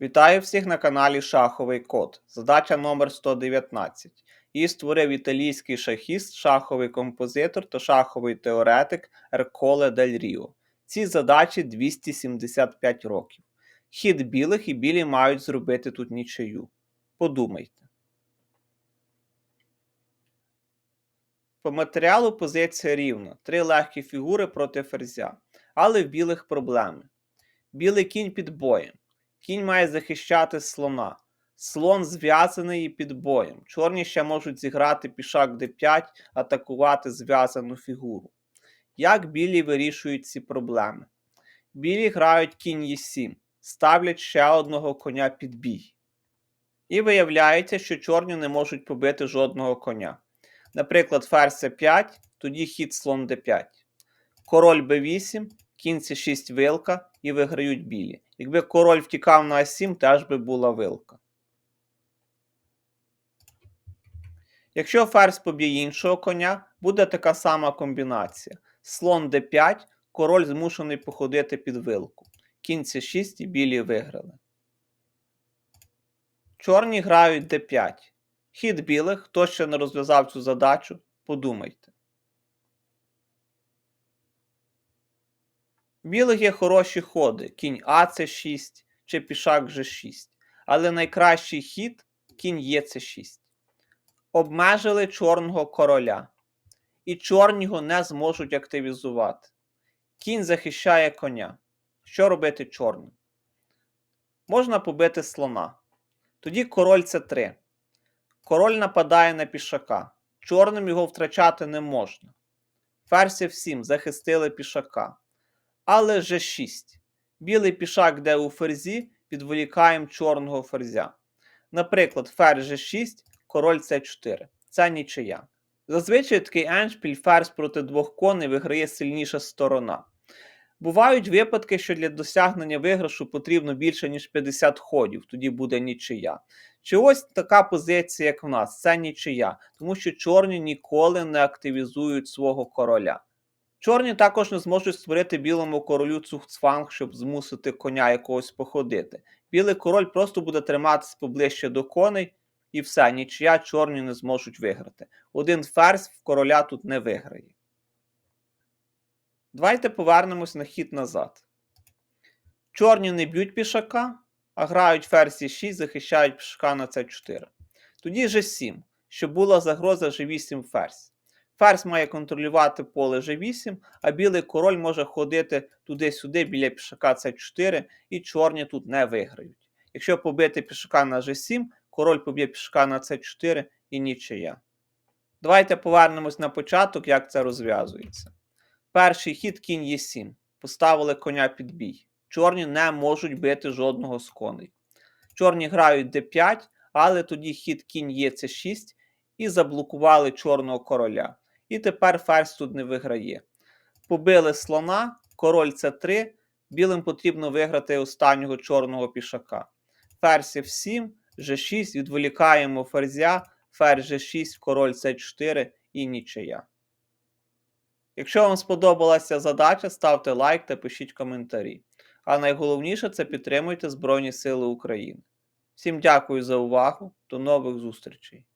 Вітаю всіх на каналі Шаховий Код. Задача номер 119. Її створив італійський шахіст, шаховий композитор та шаховий теоретик Ерколе Дель Ріо. Цій задачі 275 років. Хід білих і білі мають зробити тут нічию. Подумайте. По матеріалу позиція рівна. Три легкі фігури проти ферзя. Але в білих проблеми. Білий кінь під боєм. Кінь має захищати слона. Слон зв'язаний під боєм. Чорні ще можуть зіграти пішак d5, атакувати зв'язану фігуру. Як білі вирішують ці проблеми? Білі грають кінь e7, ставлять ще одного коня під бій. І виявляється, що чорні не можуть побити жодного коня. Наприклад, ферзь c5, тоді хід слон d5. Король b8, кінь c6 вилка і виграють білі. Якби король втікав на А7, теж би була вилка. Якщо ферзь поб'є іншого коня, буде така сама комбінація. Слон d5, король змушений походити під вилку. Кінь c6 і білі виграли. Чорні грають d5. Хід білих, хто ще не розв'язав цю задачу, подумайте. Білих є хороші ходи, кінь АЦ6 чи пішак G6. Але найкращий хід кінь ЄЦ6. Обмежили чорного короля. І чорні його не зможуть активізувати. Кінь захищає коня. Що робити чорним? Можна побити слона. Тоді король С3. Король нападає на пішака. Чорним його втрачати не можна. Ферзь F7 захистили пішака. Але G6. Білий пішак, де у ферзі, відволікаємо чорного ферзя. Наприклад, ферзь G6, король С4. Це нічия. Зазвичай такий еншпіль ферзь проти двох коней виграє сильніша сторона. Бувають випадки, що для досягнення виграшу потрібно більше, ніж 50 ходів, тоді буде нічия. Чи ось така позиція, як в нас, це нічия, тому що чорні ніколи не активізують свого короля. Чорні також не зможуть створити білому королю цухцванг, щоб змусити коня якогось походити. Білий король просто буде триматися поближче до коней, і все, нічия чорні не зможуть виграти. Один ферзь в короля тут не виграє. Давайте повернемось на хід назад. Чорні не б'ють пішака, а грають ферзь 6, захищають пішака на c4. Тоді G7, щоб була загроза G8 ферзь. Ферзь має контролювати поле G8, а білий король може ходити туди-сюди біля пішака c4, і чорні тут не виграють. Якщо побити пішака на G7, король поб'є пішака на c4 і нічия. Давайте повернемось на початок, як це розв'язується. Перший хід кінь Е7. Поставили коня під бій. Чорні не можуть бити жодного з коней. Чорні грають d5, але тоді хід кінь Е6 і заблокували чорного короля. І тепер ферзь тут не виграє. Побили слона, король С3. Білим потрібно виграти останнього чорного пішака. Ферзь F7, G6, відволікаємо ферзя, ферзь G6, король С4 і нічия. Якщо вам сподобалася задача, ставте лайк та пишіть коментарі. А найголовніше це підтримуйте Збройні Сили України. Всім дякую за увагу, до нових зустрічей!